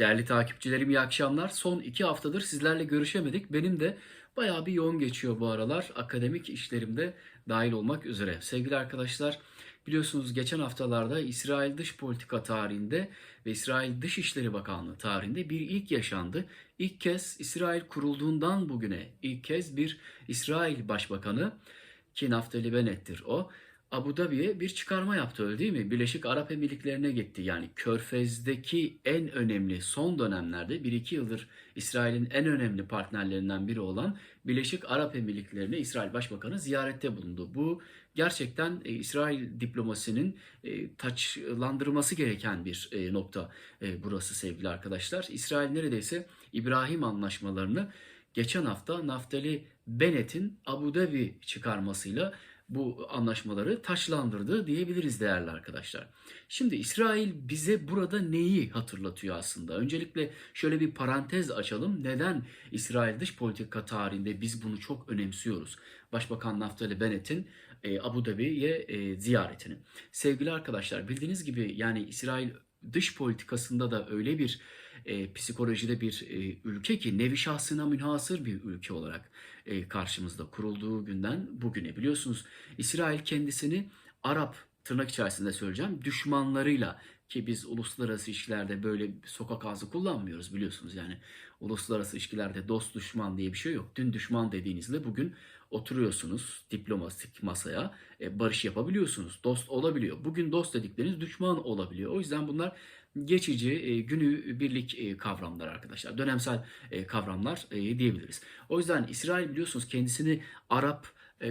Değerli takipçilerim iyi akşamlar. Son iki haftadır sizlerle görüşemedik. Benim de bayağı bir yoğun geçiyor bu aralar. Akademik işlerimde dahil olmak üzere. Sevgili arkadaşlar biliyorsunuz geçen haftalarda İsrail dış politika tarihinde ve İsrail Dışişleri Bakanlığı tarihinde bir ilk yaşandı. İlk kez İsrail kurulduğundan bugüne ilk kez bir İsrail Başbakanı ki Naftali Bennett'tir o. Abu Dhabi'ye bir çıkarma yaptı öyle değil mi? Birleşik Arap Emirlikleri'ne gitti. Yani Körfez'deki en önemli son dönemlerde 1-2 yıldır İsrail'in en önemli partnerlerinden biri olan Birleşik Arap Emirlikleri'ne İsrail Başbakanı ziyarette bulundu. Bu gerçekten e, İsrail diplomasinin e, taçlandırması gereken bir e, nokta e, burası sevgili arkadaşlar. İsrail neredeyse İbrahim anlaşmalarını geçen hafta Naftali Bennett'in Abu Dhabi çıkarmasıyla bu anlaşmaları taşlandırdı diyebiliriz değerli arkadaşlar. Şimdi İsrail bize burada neyi hatırlatıyor aslında? Öncelikle şöyle bir parantez açalım. Neden İsrail dış politika tarihinde biz bunu çok önemsiyoruz? Başbakan Naftali Bennett'in e, Abu Dhabi'ye e, ziyaretini. Sevgili arkadaşlar bildiğiniz gibi yani İsrail dış politikasında da öyle bir e, psikolojide bir e, ülke ki nevi şahsına münhasır bir ülke olarak karşımızda kurulduğu günden bugüne biliyorsunuz İsrail kendisini Arap tırnak içerisinde söyleyeceğim düşmanlarıyla ki biz uluslararası ilişkilerde böyle sokak ağzı kullanmıyoruz biliyorsunuz yani uluslararası ilişkilerde dost düşman diye bir şey yok. Dün düşman dediğinizde bugün oturuyorsunuz diplomatik masaya e, barış yapabiliyorsunuz. Dost olabiliyor. Bugün dost dedikleriniz düşman olabiliyor. O yüzden bunlar geçici e, günü birlik e, kavramlar arkadaşlar. Dönemsel e, kavramlar diyebiliriz. O yüzden İsrail biliyorsunuz kendisini Arap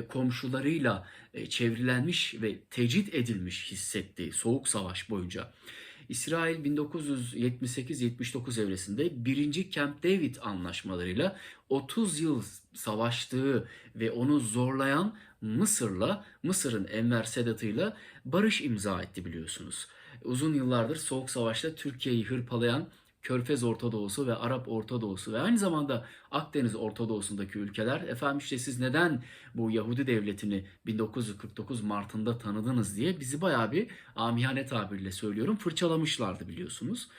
komşularıyla çevrilenmiş ve tecrit edilmiş hissetti Soğuk Savaş boyunca. İsrail 1978-79 evresinde 1. Camp David anlaşmalarıyla 30 yıl savaştığı ve onu zorlayan Mısır'la, Mısır'ın Enver Sedat'ıyla barış imza etti biliyorsunuz. Uzun yıllardır Soğuk Savaş'ta Türkiye'yi hırpalayan Körfez Orta Doğusu ve Arap Orta Doğusu ve aynı zamanda Akdeniz Orta Doğusu'ndaki ülkeler efendim işte siz neden bu Yahudi devletini 1949 Mart'ında tanıdınız diye bizi bayağı bir amiyane tabirle söylüyorum fırçalamışlardı biliyorsunuz.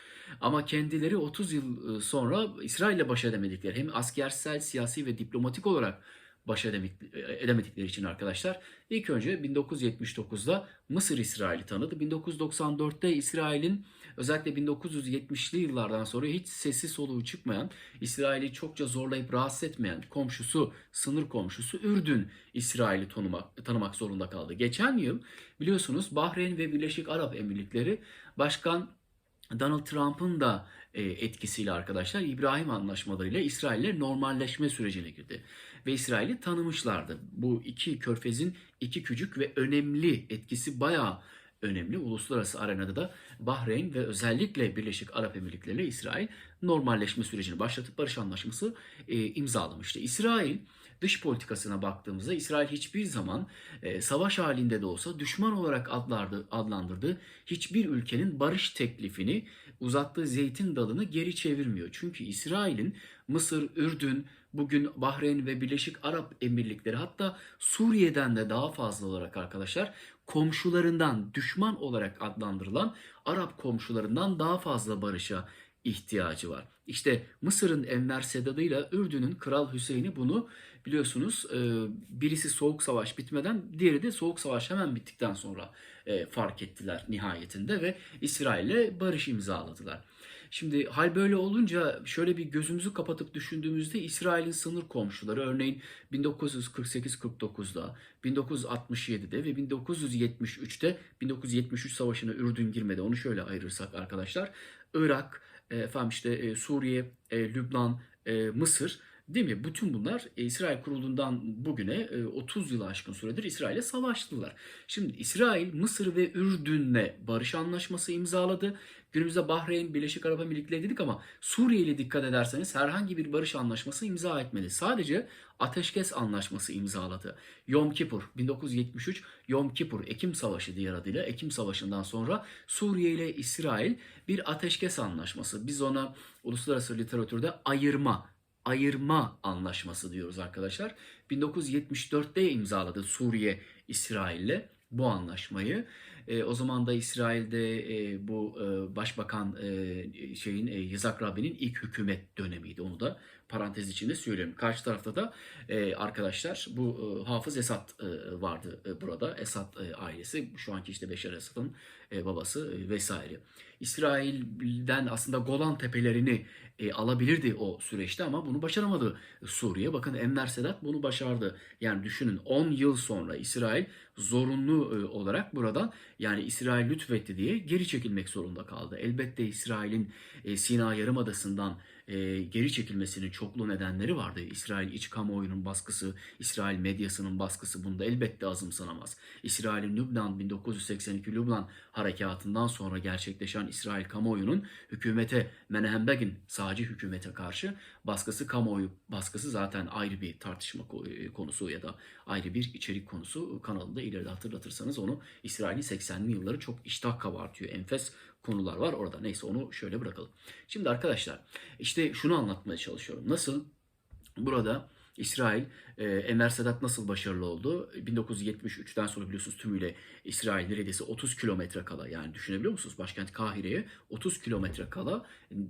Ama kendileri 30 yıl sonra İsrail'le baş edemedikleri hem askersel, siyasi ve diplomatik olarak baş edemedikleri için arkadaşlar ilk önce 1979'da Mısır İsrail'i tanıdı. 1994'te İsrail'in özellikle 1970'li yıllardan sonra hiç sesi soluğu çıkmayan, İsrail'i çokça zorlayıp rahatsız etmeyen komşusu, sınır komşusu Ürdün İsrail'i tanımak, tanımak zorunda kaldı. Geçen yıl biliyorsunuz Bahreyn ve Birleşik Arap Emirlikleri Başkan Donald Trump'ın da e, etkisiyle arkadaşlar İbrahim anlaşmalarıyla İsrail'le normalleşme sürecine girdi. Ve İsrail'i tanımışlardı. Bu iki körfezin iki küçük ve önemli etkisi bayağı önemli. Uluslararası arenada da Bahreyn ve özellikle Birleşik Arap Emirlikleri ile İsrail normalleşme sürecini başlatıp barış anlaşması e, imzalamıştı. İsrail dış politikasına baktığımızda İsrail hiçbir zaman e, savaş halinde de olsa düşman olarak adlardı, adlandırdığı hiçbir ülkenin barış teklifini uzattığı zeytin dalını geri çevirmiyor. Çünkü İsrail'in Mısır, Ürdün, bugün Bahreyn ve Birleşik Arap Emirlikleri hatta Suriye'den de daha fazla olarak arkadaşlar komşularından düşman olarak adlandırılan Arap komşularından daha fazla barışa ihtiyacı var. İşte Mısır'ın Enver Sedat'ı ile Ürdün'ün Kral Hüseyin'i bunu biliyorsunuz e, birisi Soğuk Savaş bitmeden diğeri de Soğuk Savaş hemen bittikten sonra e, fark ettiler nihayetinde ve İsrail'le barış imzaladılar. Şimdi hal böyle olunca şöyle bir gözümüzü kapatıp düşündüğümüzde İsrail'in sınır komşuları örneğin 1948-49'da, 1967'de ve 1973'te 1973 savaşına Ürdün girmedi. Onu şöyle ayırırsak arkadaşlar Irak, efendim işte Suriye, Lübnan, Mısır Değil mi? Bütün bunlar İsrail kurulduğundan bugüne 30 yılı aşkın süredir İsrail'e savaştılar. Şimdi İsrail Mısır ve Ürdün'le barış anlaşması imzaladı. Günümüzde Bahreyn, Birleşik Arap Emirlikleri dedik ama Suriye ile dikkat ederseniz herhangi bir barış anlaşması imza etmedi. Sadece ateşkes anlaşması imzaladı. Yom Kippur 1973 Yom Kippur Ekim Savaşı diğer adıyla Ekim Savaşı'ndan sonra Suriye ile İsrail bir ateşkes anlaşması. Biz ona uluslararası literatürde ayırma ayırma anlaşması diyoruz arkadaşlar. 1974'te imzaladı Suriye İsrail'le bu anlaşmayı E, o zaman da İsrail'de e, bu e, başbakan e, şeyin e, Yitzhak Rabin'in ilk hükümet dönemiydi. Onu da parantez içinde söylüyorum. Karşı tarafta da e, arkadaşlar bu e, Hafız Esad e, vardı e, burada. Esad e, ailesi şu anki işte Beşar Esad'ın e, babası e, vesaire. İsrail'den aslında Golan tepelerini e, alabilirdi o süreçte ama bunu başaramadı Suriye. Bakın Enver Sedat bunu başardı. Yani düşünün 10 yıl sonra İsrail zorunlu e, olarak buradan yani İsrail lütfetti diye geri çekilmek zorunda kaldı. Elbette İsrail'in e, Sina Yarımadası'ndan e, geri çekilmesinin çoklu nedenleri vardı. İsrail iç kamuoyunun baskısı, İsrail medyasının baskısı bunda elbette azımsanamaz. İsrail'in Lübnan 1982 Lübnan harekatından sonra gerçekleşen İsrail kamuoyunun hükümete Menahem Begin sağcı hükümete karşı baskısı kamuoyu baskısı zaten ayrı bir tartışma ko- konusu ya da ayrı bir içerik konusu kanalında ileride hatırlatırsanız onu İsrail'in 80'li yılları çok iştah kabartıyor. Enfes konular var orada. Neyse onu şöyle bırakalım. Şimdi arkadaşlar işte şunu anlatmaya çalışıyorum. Nasıl burada İsrail, e, Enver Sedat nasıl başarılı oldu? 1973'ten sonra biliyorsunuz tümüyle İsrail neredeyse 30 kilometre kala yani düşünebiliyor musunuz? Başkent Kahire'ye 30 kilometre kala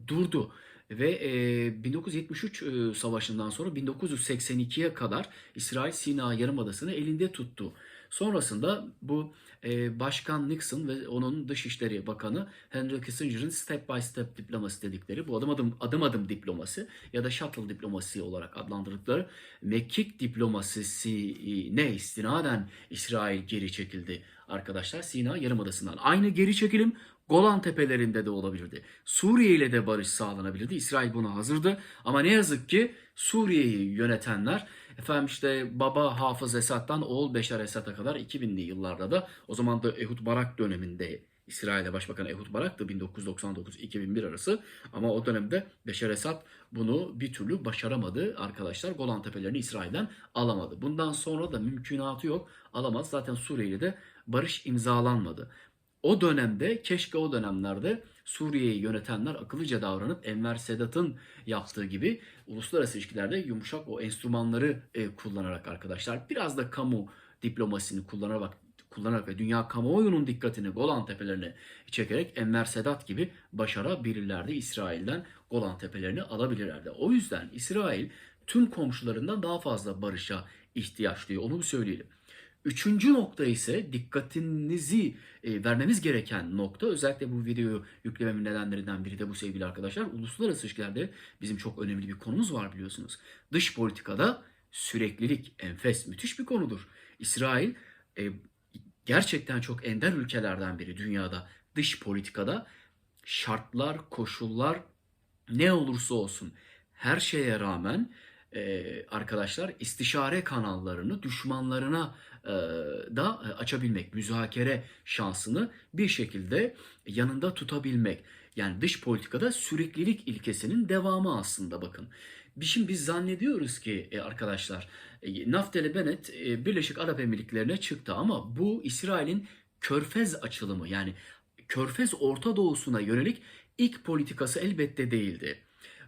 durdu. Ve e, 1973 e, savaşından sonra 1982'ye kadar İsrail Sina Yarımadası'nı elinde tuttu. Sonrasında bu e, Başkan Nixon ve onun Dışişleri Bakanı Henry Kissinger'ın step by step diplomasi dedikleri bu adım adım adım adım diplomasi ya da shuttle diplomasi olarak adlandırdıkları Mekik diplomasisine istinaden İsrail geri çekildi arkadaşlar Sina Yarımadası'ndan. Aynı geri çekilim Golan Tepelerinde de olabilirdi. Suriye ile de barış sağlanabilirdi. İsrail buna hazırdı. Ama ne yazık ki Suriye'yi yönetenler efendim işte baba Hafız Esad'dan oğul Beşar Esad'a kadar 2000'li yıllarda da o zaman da Ehud Barak döneminde İsrail'de Başbakan Ehud Barak'tı 1999-2001 arası ama o dönemde Beşar Esad bunu bir türlü başaramadı arkadaşlar. Golan Tepelerini İsrail'den alamadı. Bundan sonra da mümkünatı yok. Alamaz. Zaten Suriye ile de barış imzalanmadı. O dönemde keşke o dönemlerde Suriye'yi yönetenler akıllıca davranıp Enver Sedat'ın yaptığı gibi uluslararası ilişkilerde yumuşak o enstrümanları e, kullanarak arkadaşlar biraz da kamu diplomasisini kullanarak kullanarak ve dünya kamuoyunun dikkatini Golan Tepelerine çekerek Enver Sedat gibi başarabilirlerdi. İsrail'den Golan Tepelerini alabilirlerdi. O yüzden İsrail tüm komşularından daha fazla barışa ihtiyaç duyuyor. Onu bir söyleyelim. Üçüncü nokta ise dikkatinizi e, vermemiz gereken nokta özellikle bu videoyu yüklememin nedenlerinden biri de bu sevgili arkadaşlar. Uluslararası ilişkilerde bizim çok önemli bir konumuz var biliyorsunuz. Dış politikada süreklilik enfes müthiş bir konudur. İsrail e, gerçekten çok ender ülkelerden biri dünyada dış politikada şartlar, koşullar ne olursa olsun her şeye rağmen e, arkadaşlar istişare kanallarını düşmanlarına e, da açabilmek, müzakere şansını bir şekilde yanında tutabilmek. Yani dış politikada süreklilik ilkesinin devamı aslında bakın. Şimdi biz zannediyoruz ki e, arkadaşlar e, Naftali Bennett e, Birleşik Arap Emirlikleri'ne çıktı ama bu İsrail'in körfez açılımı yani körfez Orta Doğu'suna yönelik ilk politikası elbette değildi.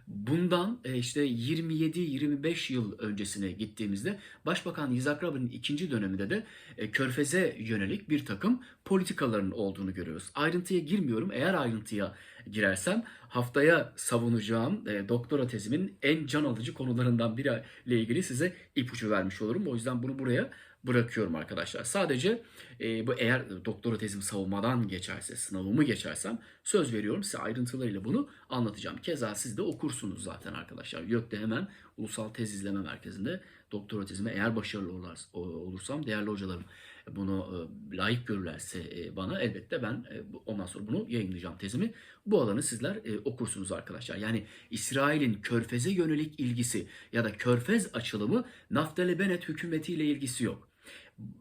Bundan e, işte 27-25 yıl öncesine gittiğimizde Başbakan Yitzhak Rabin'in ikinci döneminde de e, Körfez'e yönelik bir takım politikaların olduğunu görüyoruz. Ayrıntıya girmiyorum. Eğer ayrıntıya girersem haftaya savunacağım e, doktora tezimin en can alıcı konularından biriyle ilgili size ipucu vermiş olurum. O yüzden bunu buraya bırakıyorum arkadaşlar. Sadece e, bu eğer doktora tezim savunmadan geçerse, sınavımı geçersem söz veriyorum size ayrıntılarıyla bunu anlatacağım. Keza siz de okursunuz zaten arkadaşlar. YÖK'te hemen Ulusal Tez İzleme Merkezi'nde doktora tezime eğer başarılı olursam değerli hocalarım bunu e, layık görürlerse e, bana elbette ben e, ondan sonra bunu yayınlayacağım tezimi. Bu alanı sizler e, okursunuz arkadaşlar. Yani İsrail'in Körfez'e yönelik ilgisi ya da Körfez açılımı Naftali Bennett hükümetiyle ilgisi yok.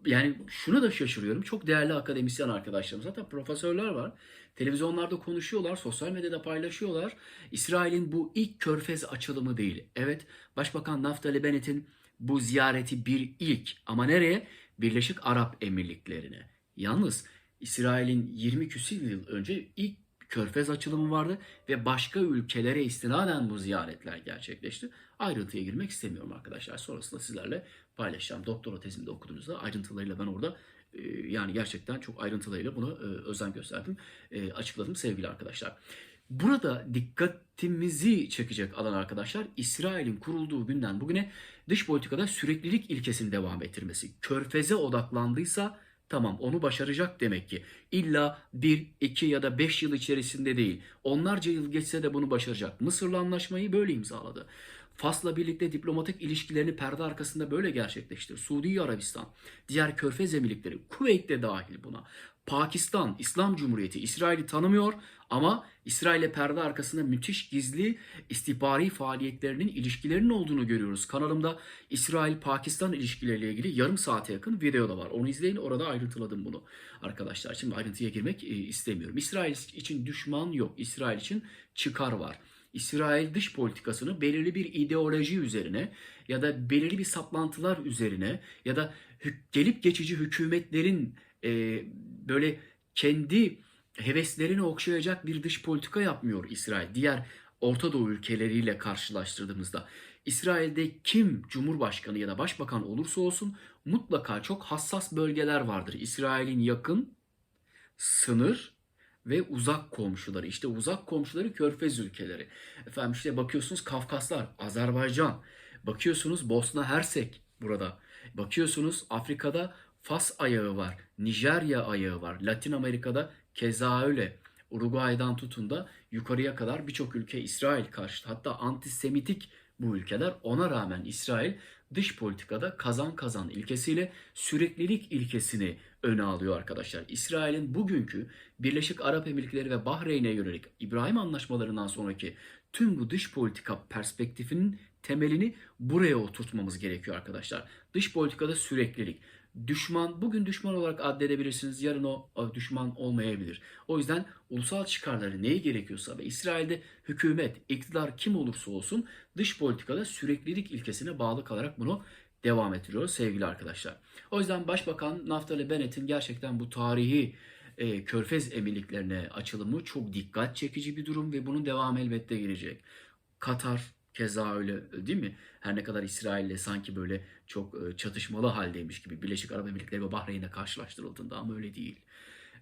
Yani şunu da şaşırıyorum. Çok değerli akademisyen arkadaşlarım zaten profesörler var. Televizyonlarda konuşuyorlar, sosyal medyada paylaşıyorlar. İsrail'in bu ilk körfez açılımı değil. Evet, Başbakan Naftali Bennett'in bu ziyareti bir ilk ama nereye? Birleşik Arap Emirlikleri'ne. Yalnız İsrail'in 20 küsur yıl önce ilk körfez açılımı vardı ve başka ülkelere istinaden bu ziyaretler gerçekleşti. Ayrıntıya girmek istemiyorum arkadaşlar. Sonrasında sizlerle paylaşacağım. Doktora tezimde okuduğunuzda ayrıntılarıyla ben orada E, yani gerçekten çok ayrıntılıyla buna e, özen gösterdim, e, açıkladım sevgili arkadaşlar. Burada dikkatimizi çekecek alan arkadaşlar İsrail'in kurulduğu günden bugüne dış politikada süreklilik ilkesini devam ettirmesi. Körfeze odaklandıysa tamam onu başaracak demek ki. İlla 1, 2 ya da 5 yıl içerisinde değil. Onlarca yıl geçse de bunu başaracak. Mısır'la anlaşmayı böyle imzaladı. Fas'la birlikte diplomatik ilişkilerini perde arkasında böyle gerçekleştirdi. Suudi Arabistan, diğer körfez emirlikleri, Kuveyt de dahil buna. Pakistan, İslam Cumhuriyeti İsrail'i tanımıyor ama İsrail'e perde arkasında müthiş gizli istihbari faaliyetlerinin ilişkilerinin olduğunu görüyoruz. Kanalımda İsrail-Pakistan ilişkileriyle ilgili yarım saate yakın video da var. Onu izleyin orada ayrıntıladım bunu arkadaşlar. Şimdi ayrıntıya girmek e, istemiyorum. İsrail için düşman yok. İsrail için çıkar var. İsrail dış politikasını belirli bir ideoloji üzerine ya da belirli bir saplantılar üzerine ya da gelip geçici hükümetlerin e, böyle kendi heveslerini okşayacak bir dış politika yapmıyor İsrail. Diğer Orta Doğu ülkeleriyle karşılaştırdığımızda İsrail'de kim cumhurbaşkanı ya da başbakan olursa olsun mutlaka çok hassas bölgeler vardır. İsrail'in yakın, sınır ve uzak komşuları. İşte uzak komşuları Körfez ülkeleri. Efendim işte bakıyorsunuz Kafkaslar, Azerbaycan. Bakıyorsunuz Bosna Hersek burada. Bakıyorsunuz Afrika'da Fas ayağı var. Nijerya ayağı var. Latin Amerika'da keza öyle. Uruguay'dan tutun da yukarıya kadar birçok ülke İsrail karşıtı. Hatta antisemitik bu ülkeler. Ona rağmen İsrail dış politikada kazan kazan ilkesiyle süreklilik ilkesini öne alıyor arkadaşlar. İsrail'in bugünkü Birleşik Arap Emirlikleri ve Bahreyn'e yönelik İbrahim anlaşmalarından sonraki tüm bu dış politika perspektifinin temelini buraya oturtmamız gerekiyor arkadaşlar. Dış politikada süreklilik. Düşman bugün düşman olarak addedebilirsiniz. Yarın o düşman olmayabilir. O yüzden ulusal çıkarları neyi gerekiyorsa ve İsrail'de hükümet, iktidar kim olursa olsun dış politikada süreklilik ilkesine bağlı kalarak bunu devam ettiriyor sevgili arkadaşlar. O yüzden Başbakan Naftali Bennett'in gerçekten bu tarihi e, Körfez emirliklerine açılımı çok dikkat çekici bir durum ve bunun devamı elbette gelecek. Katar keza öyle değil mi? Her ne kadar İsrail'le sanki böyle çok e, çatışmalı haldeymiş gibi Birleşik Arap Emirlikleri ve Bahreyn'e karşılaştırıldığında ama öyle değil.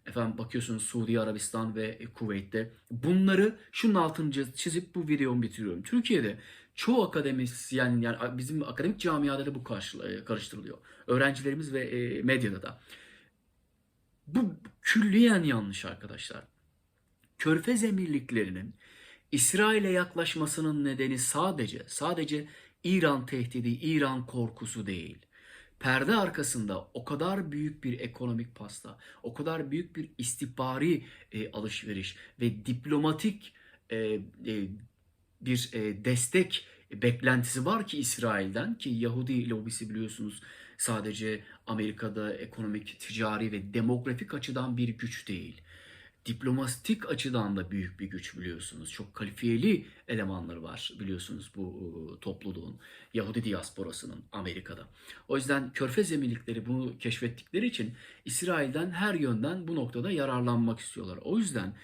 Efendim bakıyorsunuz Suudi Arabistan ve e, Kuveyt'te. Bunları şunun altını çizip bu videomu bitiriyorum. Türkiye'de çoğu akademisyen yani bizim akademik camiada da bu karşı- karıştırılıyor. Öğrencilerimiz ve e, medyada da. Bu külliyen yanlış arkadaşlar. Körfez emirliklerinin İsrail'e yaklaşmasının nedeni sadece sadece İran tehdidi, İran korkusu değil. Perde arkasında o kadar büyük bir ekonomik pasta, o kadar büyük bir istihbari e, alışveriş ve diplomatik e, e, bir e, destek beklentisi var ki İsrail'den ki Yahudi lobisi biliyorsunuz sadece Amerika'da ekonomik, ticari ve demografik açıdan bir güç değil diplomatik açıdan da büyük bir güç biliyorsunuz. Çok kalifiyeli elemanları var biliyorsunuz bu e, topluluğun. Yahudi diasporasının Amerika'da. O yüzden Körfez Emirlikleri bunu keşfettikleri için İsrail'den her yönden bu noktada yararlanmak istiyorlar. O yüzden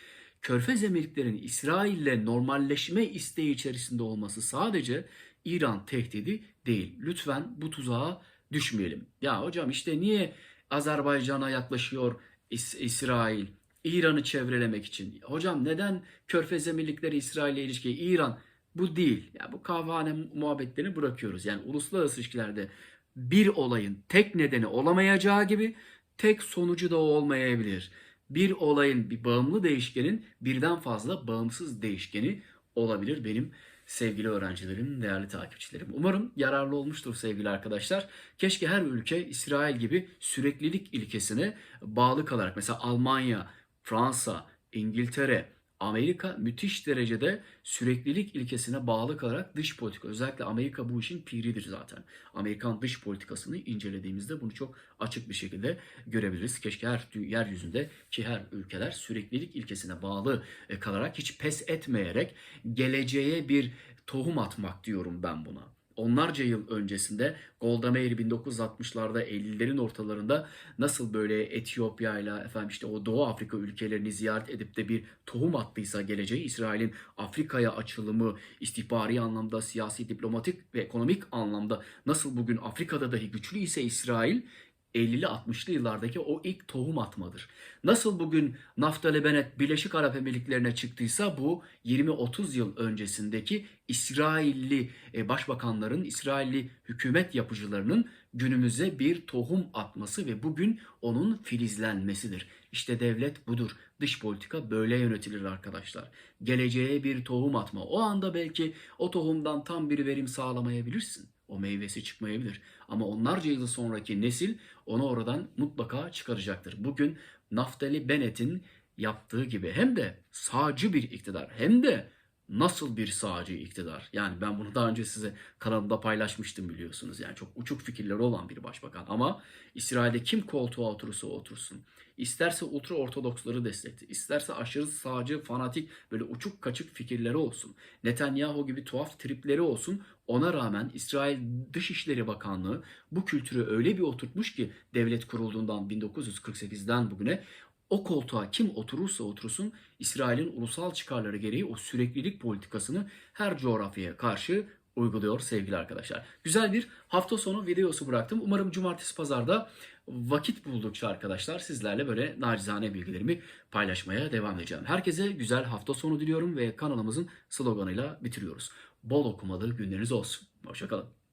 Körfez Emirlikleri'nin İsrail'le normalleşme isteği içerisinde olması sadece İran tehdidi değil. Lütfen bu tuzağa düşmeyelim. Ya hocam işte niye Azerbaycan'a yaklaşıyor İs- İsrail? İran'ı çevrelemek için. Hocam neden Körfez Emirlikleri İsrail'le ilişki İran bu değil. Ya bu kahvehane muhabbetlerini bırakıyoruz. Yani uluslararası ilişkilerde bir olayın tek nedeni olamayacağı gibi tek sonucu da olmayabilir. Bir olayın bir bağımlı değişkenin birden fazla bağımsız değişkeni olabilir benim sevgili öğrencilerim, değerli takipçilerim. Umarım yararlı olmuştur sevgili arkadaşlar. Keşke her ülke İsrail gibi süreklilik ilkesine bağlı kalarak mesela Almanya, Fransa, İngiltere, Amerika müthiş derecede süreklilik ilkesine bağlı kalarak dış politika, özellikle Amerika bu işin piridir zaten. Amerikan dış politikasını incelediğimizde bunu çok açık bir şekilde görebiliriz. Keşke her yeryüzünde ki her ülkeler süreklilik ilkesine bağlı e, kalarak hiç pes etmeyerek geleceğe bir tohum atmak diyorum ben buna onlarca yıl öncesinde Golda Meir 1960'larda 50'lerin ortalarında nasıl böyle Etiyopya ile efendim işte o Doğu Afrika ülkelerini ziyaret edip de bir tohum attıysa geleceği İsrail'in Afrika'ya açılımı istihbari anlamda siyasi, diplomatik ve ekonomik anlamda nasıl bugün Afrika'da dahi güçlü ise İsrail 50'li 60'lı yıllardaki o ilk tohum atmadır. Nasıl bugün Naftali Bennett Birleşik Arap Emirlikleri'ne çıktıysa bu 20-30 yıl öncesindeki İsrailli e, başbakanların, İsrailli hükümet yapıcılarının günümüze bir tohum atması ve bugün onun filizlenmesidir. İşte devlet budur. Dış politika böyle yönetilir arkadaşlar. Geleceğe bir tohum atma. O anda belki o tohumdan tam bir verim sağlamayabilirsin. O meyvesi çıkmayabilir. Ama onlarca yıl sonraki nesil onu oradan mutlaka çıkaracaktır. Bugün Naftali Bennett'in yaptığı gibi hem de sağcı bir iktidar hem de nasıl bir sağcı iktidar. Yani ben bunu daha önce size kanalımda paylaşmıştım biliyorsunuz. Yani çok uçuk fikirleri olan bir başbakan. Ama İsrail'de kim koltuğa oturursa otursun. İsterse ultra ortodoksları destekli, isterse aşırı sağcı, fanatik böyle uçuk kaçık fikirleri olsun. Netanyahu gibi tuhaf tripleri olsun. Ona rağmen İsrail Dışişleri Bakanlığı bu kültürü öyle bir oturtmuş ki devlet kurulduğundan 1948'den bugüne o koltuğa kim oturursa otursun İsrail'in ulusal çıkarları gereği o süreklilik politikasını her coğrafyaya karşı uyguluyor sevgili arkadaşlar. Güzel bir hafta sonu videosu bıraktım. Umarım cumartesi pazarda vakit buldukça arkadaşlar sizlerle böyle nacizane bilgilerimi paylaşmaya devam edeceğim. Herkese güzel hafta sonu diliyorum ve kanalımızın sloganıyla bitiriyoruz. Bol okumalı günleriniz olsun. Hoşçakalın.